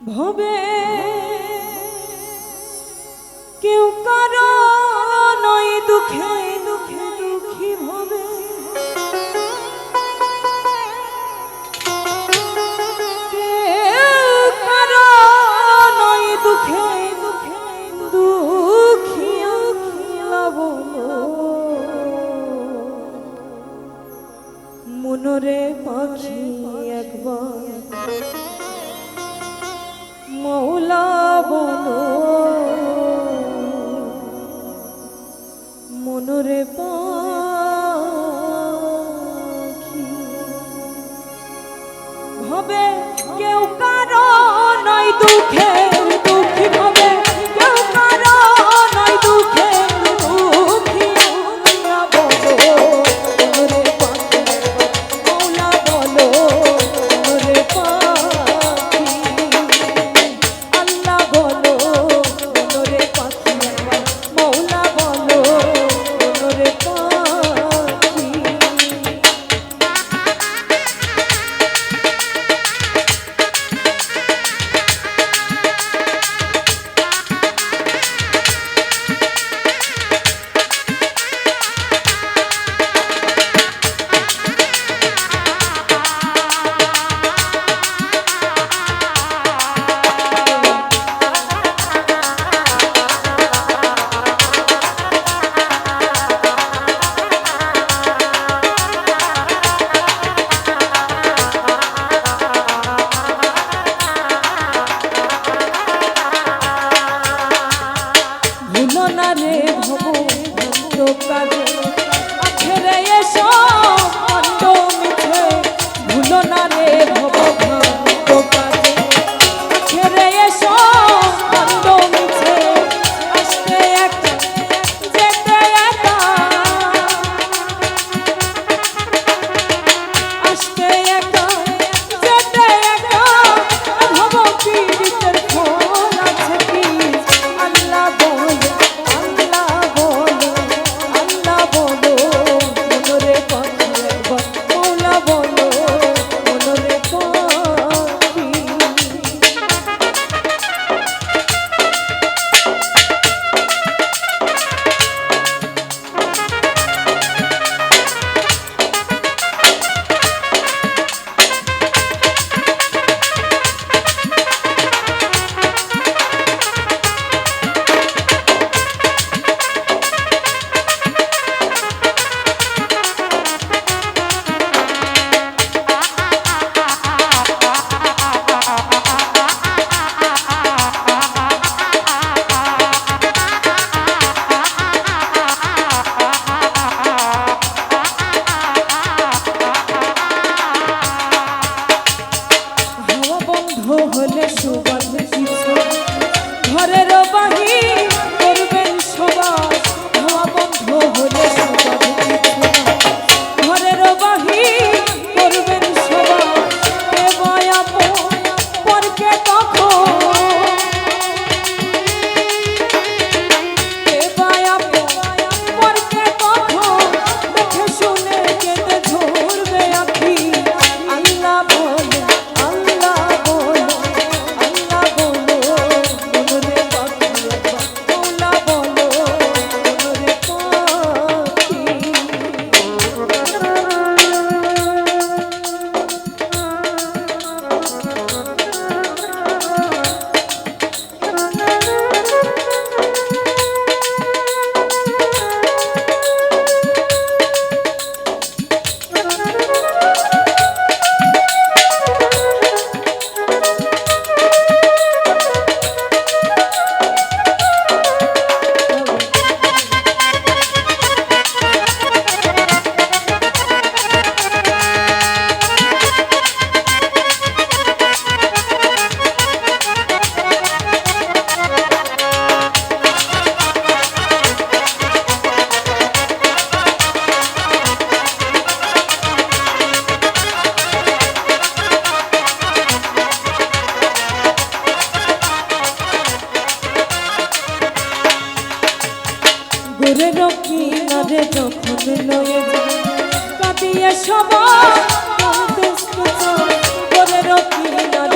ভবে। কেউ কারও নয় দুঃখে দুঃখে দুঃখী ভবে। দুঃখে দুঃখে মনরে পাখি একবার মৌলা বলো। মনুরে পাবে কেউ কারও নয় দুঃখে। padre. দূরে রকি নরে তখন লয়ে কাটিয়ে সবাই করে রকি নরে